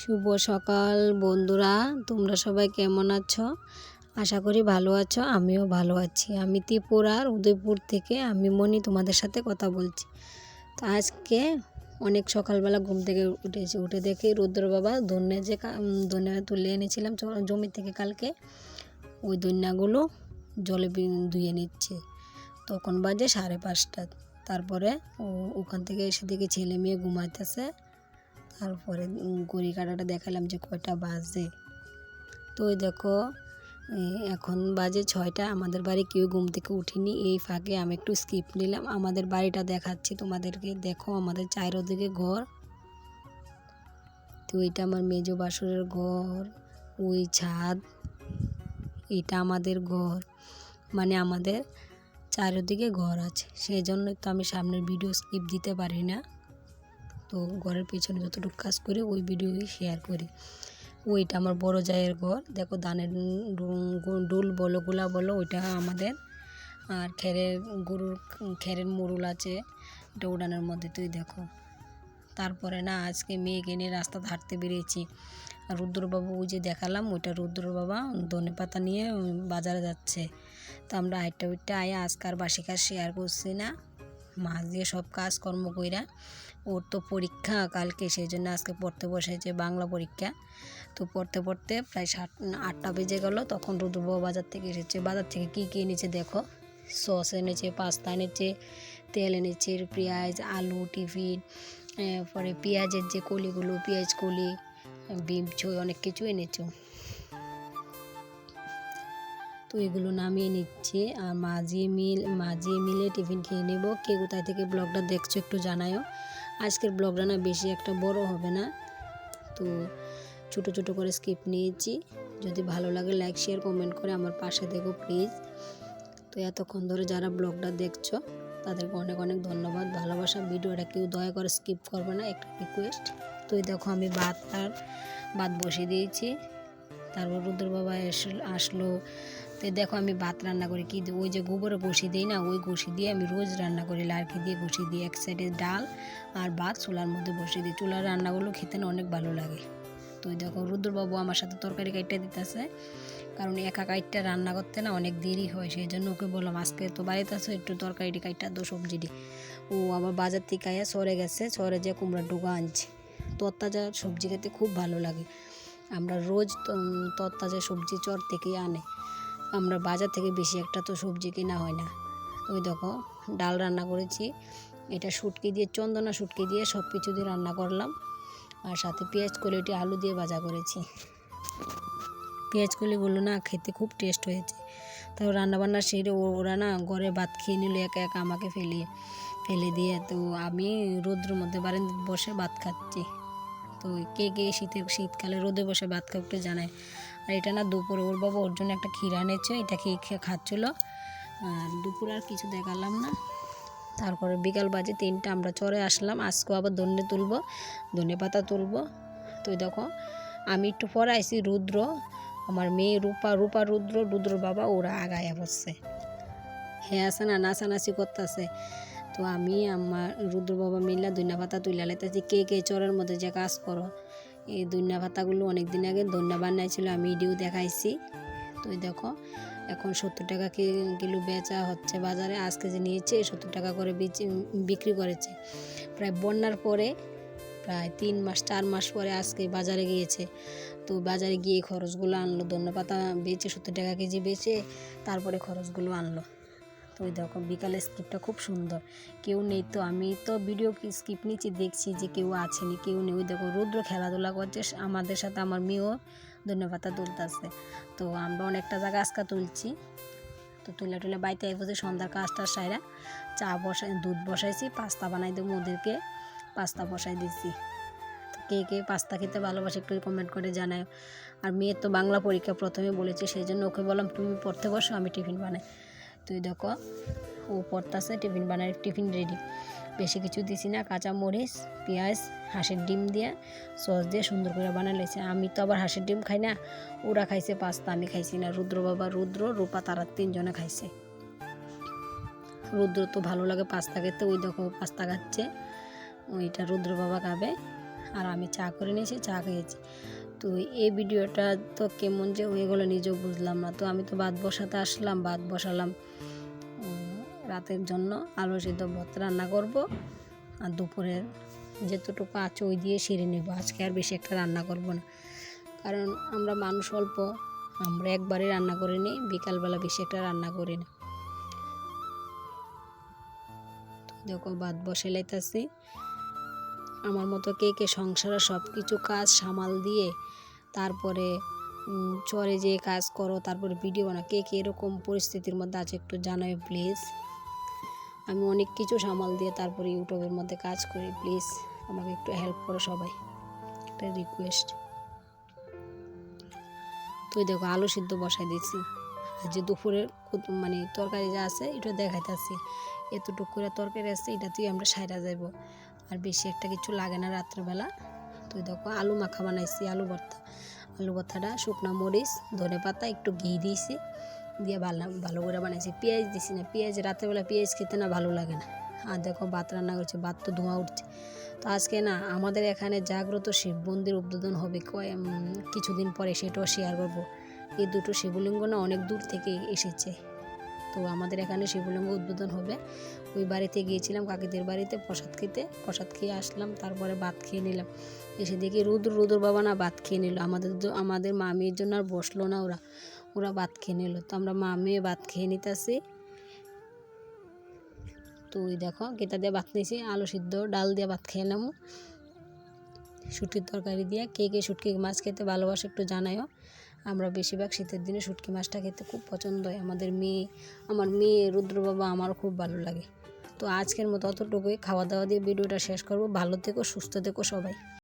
শুভ সকাল বন্ধুরা, তোমরা সবাই কেমন আছো? আশা করি ভালো আছো, আমিও ভালো আছি। আমি ত্রিপুরার উদয়পুর থেকে আমি মনি তোমাদের সাথে কথা বলছি। তো আজকে অনেক সকালবেলা ঘুম থেকে উঠেছি। উঠে দেখি রুদ্র বাবা ধন্যে যে ধন্যা তুলে এনেছিলাম জমি থেকে কালকে। ওই দন্যাগুলো জলে ধুয়ে নিচ্ছে। তখন বাজে সাড়ে পাঁচটা। তারপরে ওখান থেকে এসে দেখি ছেলে মেয়ে ঘুমাইতেছে। তারপরে ঘড়ি কাটাটা দেখালাম যে কয়টা বাজে। তো দেখো এখন বাজে ছয়টা, আমাদের বাড়ি কেউ ঘুম থেকে উঠিনি, এই ফাঁকে আমি একটু স্কিপ নিলাম। আমাদের বাড়িটা দেখাচ্ছি তোমাদেরকে, দেখো আমাদের চারিদিকে ঘর। তো এটা আমার মেজো বাসুরের ঘর, ওই ছাদ, এটা আমাদের ঘর। মানে আমাদের চারিদিকে ঘর আছে সেই জন্যই তো আমি সামনের ভিডিও স্কিপ দিতে পারি না। তো ঘরের পিছনে যতটুকু কাজ করি, ওই ভিডিওই শেয়ার করি। ওইটা আমার বড় জায়ের ঘর। দেখো দানের ডুল বলো, গুলা বলো, ওইটা আমাদের। আর খেরের গরুর, খেরের মুরুল আছে, এটা উড়ানের মধ্যে, তুই দেখো। তারপরে না, আজকে মেয়েকে নিয়ে রাস্তা হাঁটতে বেরিয়েছি। আর রুদ্রবাবু ওই যে দেখালাম, ওইটা রুদ্র বাবা ধনে পাতা নিয়ে বাজারে যাচ্ছে। তো আমরা আইটা উইটটা আয়া আজকে আর বাসি কাজ শেয়ার করছি না। মাছ দিয়ে সব কাজকর্ম কইরা ওর তো পরীক্ষা কালকে, সেই জন্য আজকে পড়তে বসেছে বাংলা পরীক্ষা। তো পড়তে পড়তে প্রায় সাত, আটটা বেজে গেল, তখন রুদ্রবাবু বাজার থেকে এসেছে। বাজার থেকে কী কী এনেছে দেখো? সস এনেছে, পাস্তা এনেছে, তেল এনেছে, পেঁয়াজ, আলু, টিফিন পরে পেঁয়াজের যে কলিগুলো, পেঁয়াজ কলি, বিম, ছই অনেক কিছু এনেছো। তো এগুলো নামিয়ে নিচ্ছে। আর মাঝে মিল, মাঝে মিলে টিফিন খেয়ে নেব। কে কোথায় থেকে ব্লগটা দেখছ একটু জানায়ও। আজকের ব্লগটা না বেশি একটা বড় হবে না। তো ছোট ছোট করে স্কিপ নিয়েছি। যদি ভালো লাগে লাইক, শেয়ার, কমেন্ট করে আমার পাশে দেখো প্লিজ। তো এতক্ষণ ধরে যারা ব্লগটা দেখছ, তাদেরকে অনেক অনেক ধন্যবাদ। ভালোবাসা ভিডিওটা কেউ দয়া করে স্কিপ করবে না, একটা রিকোয়েস্ট তো দেখো আমি ভাত আর ভাত বসিয়ে দিয়েছি। তারপর রুদ্র বাবা আসলো। তো দেখো আমি ভাত রান্না করি, কি ওই যে গোবরে ঘষি দিই না, ওই ঘষি দিয়ে আমি রোজ রান্না করি, লাড়কি দিয়ে ঘষি দিই, এক সাইডে ডাল আর ভাত চুলার মধ্যে বসিয়ে দিই। চুলার রান্নাগুলো খেতে না অনেক ভালো লাগে। তো দেখো রুদ্রবাবু আমার সাথে তরকারি কাইটটা দিতেছে, কারণ একা কাইটটা রান্না করতে না অনেক দেরি হয় সেই জন্য ওকে বললাম, আজকে তো বাড়িতে আছো, একটু তরকারিটি কাইটটা দো। সবজিটি ও আবার বাজার থেকে আয়া সরে গেছে, সরে যে কুমড়া ডুগা আনছে। তরতাজা সবজি খেতে খুব ভালো লাগে। আমরা রোজ তো- তরতাজা সবজি চর থেকেই আনে। আমরা বাজার থেকে বেশি একটা তো সবজি কেনা হয় না। ওই দেখো, ডাল রান্না করেছি। এটা শুটকি দিয়ে, চন্দনা শুটকি দিয়ে সব কিছু দিয়ে রান্না করলাম। আর সাথে পেঁয়াজ কলিটি আলু দিয়ে ভাজা করেছি। পেঁয়াজ, কলিগুলো না খেতে খুব টেস্ট হয়েছে। তারপর রান্নাবান্না সেরে ওরা না ঘরে ভাত খেয়ে নিল, একা একা আমাকে ফেলে ফেলে দিয়ে। তো আমি রোদ্র মধ্যে বারান্দায় বসে ভাত খাচ্ছি। তো কে কে শীতের শীতকালে রোদে বসে ভাত খাও একটু জানায় আর এটা না দুপুরে, ওর বাবা ওর জন্য একটা ক্ষীর এনেছে, এটা খেয়ে খেয়ে খাচ্ছিলো। আর দুপুরে আর কিছু দেখালাম না। তারপরে বিকাল বাজে তিনটা, আমরা চরে আসলাম আজকেও আবার ধনে তুলবো, ধনে পাতা তুলবো। তো দেখো, আমি একটু পরে আইসি রুদ্র, আমার মেয়ে রূপা রূপা, রুদ্র রুদ্র বাবা, ওরা আগায় বসছে। হ্যাঁ আছে না, নাচানাচি করতেছে। তো আমি, আমার রুদ্র বাবা মিল্লা দৈন্যা পাতা তুলে লেতেছি কে কে চরের মধ্যে যে কাজ করো। এই দৈন্যা পাতাগুলো অনেক দিন আগে দৈন্যা বানাইছিল আমি ভিডিও দেখাইছি। তো দেখো, এখন সত্তর টাকা কিলো বেচা হচ্ছে বাজারে, আজকে যে নিয়েছে সত্তর টাকা করে বিক্রি করেছে। প্রায় বন্যার পরে, প্রায় তিন মাস, চার মাস পরে আজকে বাজারে গিয়েছে। তো বাজারে গিয়ে খরচগুলো আনলো, ধন্য পাতা বেচে সত্তর টাকা কেজি বেচে, তারপরে খরচগুলো আনলো। তো ওই দেখো, বিকালের স্কিপটা খুব সুন্দর। কেউ নেই তো, আমি তো ভিডিও স্কিপ নিচ্ছি, দেখছি যে কেউ আছেনি কেউ নেই। ওই দেখো, রুদ্র খেলাধুলা করছে আমাদের সাথে আমার মেয়েও ধন্যপাতা তুলতেছে। তো আমরা অনেকটা জায়গা আজকা তুলছি। তো তুলে টুলে বাইতে আইবো সন্ধ্যার কাজটা সাইরা, চা বসাই, দুধ বসাইছি, পাস্তা বানাই দেবো ওদেরকে, পাস্তা বসাই দিচ্ছি কে কে পাস্তা খেতে ভালোবাসে একটু কমেন্ট করে জানায়। আর মেয়ের তো বাংলা পরীক্ষা প্রথমে বলেছে, সেই জন্য ওকে বললাম, তুমি পড়তে বসো, আমি টিফিন বানাই। তুই দেখো, ও পড়তাছে টিফিন বানাই টিফিন রেডি বেশি কিছু দিছি না, কাঁচা মরিচ, পেঁয়াজ, হাঁসের ডিম দিয়ে সস দিয়ে সুন্দর করে বানাইছে আমি তো আবার হাঁসের ডিম খাই না, ওরা খাইছে পাস্তা, আমি খাইছি না। রুদ্র বাবা, রুদ্র, রূপা তারা তিনজনে খাইছে। রুদ্র তো ভালো লাগে পাস্তা খেতে, ওই দেখো পাস্তা খাচ্ছে। ওইটা রুদ্র বাবা খাবে, আর আমি চা করে নিয়েছি, চা খেয়েছি। তো এই ভিডিওটা তো কেমন যে হয়ে গেলো নিজেও বুঝলাম না। তো আমি তো ভাত বসাতে আসলাম বাদ বসালাম। রাতের জন্য আলু সিদ্ধ ভাত রান্না করব। আর দুপুরের যেতটুকু আছে ওই দিয়ে সেরে নেব। আজকে আর বেশি একটা রান্না করব না। কারণ আমরা মানুষ অল্প, আমরা একবারে রান্না করে নিই বিকালবেলা বেশি একটা রান্না করি না। দেখো ভাত বসে লাইতাছি। আমার মতো কে কে সংসারে সব কিছু কাজ সামাল দিয়ে তারপরে চরে যে কাজ করো, তারপরে ভিডিও বানা কে কে এরকম পরিস্থিতির মধ্যে আছে একটু জানাই প্লিজ। আমি অনেক কিছু সামাল দিয়ে তারপরে ইউটিউবের মধ্যে কাজ করি। প্লিজ, আমাকে একটু হেল্প করো সবাই। একটা রিকোয়েস্ট তুই দেখো, আলু সিদ্ধ বসাই দিচ্ছি আর যে দুপুরের মানে তরকারি যা আছে, এটা দেখাইতেছি এতটুকু করে তরকারি আছে, এটা তুই আমরা সাইরা যাব আর বেশি একটা কিছু লাগে না রাত্রেবেলা। তুই দেখো, আলু মাখা বানাইছি, আলু ভর্তা। আলু ভর্তাটা শুকনো মরিচ, ধনে পাতা, একটু ঘি দিয়েছি। দিয়ে ভালো ভালো করে বানিয়েছি পেঁয়াজ দিছি না, পেঁয়াজ, রাত্রেবেলা পেঁয়াজ খেতে না ভালো লাগে না। আর দেখো ভাত রান্না করছে, ভাত তো ধোঁয়া উঠছে। তো আজকে না, আমাদের এখানে জাগ্রত শিব মন্দির উদ্বোধন হবে কয় কিছুদিন পরে সেটাও শেয়ার করব। এই দুটো শিবলিঙ্গ না অনেক দূর থেকে এসেছে। তো আমাদের এখানে শিবলিঙ্গ উদ্বোধন হবে। ওই বাড়িতে গিয়েছিলাম কাকিদের বাড়িতে প্রসাদ খেতে। প্রসাদ খেয়ে আসলাম, তারপরে ভাত খেয়ে নিলাম। এসে দেখি রুদ্র রুদ্র বাবা না ভাত খেয়ে নিল। আমাদের আমাদের মামির জন্য আর বসল না ওরা। ওরা ভাত খেয়ে নিল। তো আমরা মা মেয়ে ভাত খেয়ে নিতেছি। তো ওই দেখো গেতা দিয়ে ভাত নিয়েছি, আলু সিদ্ধ, ডাল দিয়ে ভাত খেয়ে খেলাম শুটকির তরকারি দিয়ে কে কে শুটকি মাছ খেতে ভালোবাসে একটু জানাইও আমরা বেশিরভাগ শীতের দিনে শুটকি মাছটা খেতে খুব পছন্দ হয়। আমাদের মেয়ে, আমার মেয়ে রুদ্র বাবা আমারও খুব ভালো লাগে। তো আজকের মতো অতটুকুই। খাওয়া দাওয়া দিয়ে ভিডিওটা শেষ করব। ভালো থেকো, সুস্থ থেকো সবাই।